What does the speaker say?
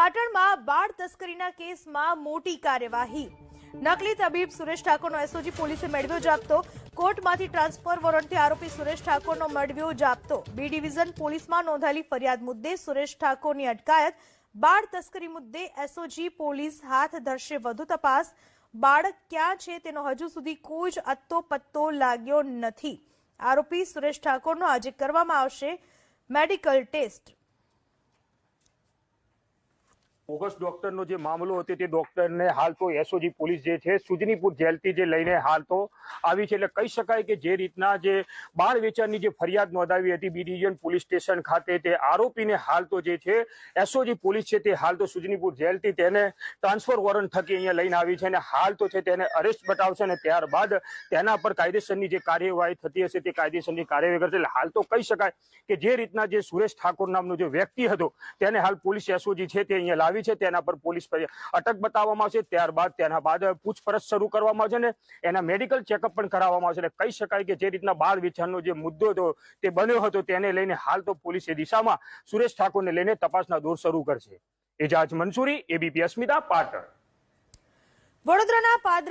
પાટણમાં બાળ તસ્કરીના કેસમાં મોટી કાર્યવાહી. નકલી તબીબ સુરેશ ઠાકોરનો એસઓજી પોલીસે મેળવ્યો જાપતો. કોર્ટમાંથી ટ્રાન્સફર વોરંટથી આરોપી સુરેશ ઠાકોરનો મેળવ્યો જાપતો. બી ડિવિઝન પોલીસમાં નોંધાયેલી ફરિયાદ મુદ્દે સુરેશ ઠાકોરની અટકાયત. બાળ તસ્કરી મુદ્દે એસઓજી પોલીસ હાથ ધરશે વધુ તપાસ. બાળક ક્યાં છે તેનો હજુ સુધી કોઈ જ અત્તો પત્તો લાગ્યો નથી. આરોપી સુરેશ ઠાકોરનો આજે કરવામાં આવશે મેડિકલ ટેસ્ટ. બોગસ ડોક્ટરનો જે મામલો હતો તે ડોક્ટરને હાલ તો એસઓજી પોલીસ જે છે, સુજનીપુર જેલથી જે લઈને હાલ તો આવી છે. એટલે કહી શકાય કે જે રીતના જે બાળ વેચાણની જે ફરિયાદ નોંધાવી હતી બી ડિવિઝન પોલીસ સ્ટેશન ખાતે, તે આરોપીને હાલ તો જે છે એસઓજી પોલીસ છે તે હાલ તો સુજનીપુર જેલથી તેને ટ્રાન્સફર વોરંટ થકી અહીંયા લઈને આવી છે અને હાલ તો છે તેને અરેસ્ટ બતાવશે અને ત્યારબાદ તેના પર કાયદેસરની જે કાર્યવાહી થતી હશે તે કાયદેસરની કાર્યવાહી કરશે. એટલે હાલ તો કહી શકાય કે જે રીતના જે સુરેશ ઠાકોર નામનો જે વ્યક્તિ હતો, તેને હાલ પોલીસ એસઓજી છે તે અહીંયા લાવી છે તેના પર પોલીસ અટક બતાવવામાં આવશે. ત્યારબાદ તેના બાદ પૂછપરછ શરૂ કરવામાં આવશે ને એના મેડિકલ ચેકઅપ પણ કરાવવામાં આવશે કહી શકાય કે જે રીતના બાળ વિચારનો જે મુદ્દો હતો તે બન્યો હતો તેને લઈને હાલ તો પોલીસ દિશામાં સુરેશ ઠાકોરને લઈને તપાસના દોર શરૂ કરશે. એજાજ મંસૂરી, એબીપી અસ્મિતા, પાટણ. વડોદરાના પાદરા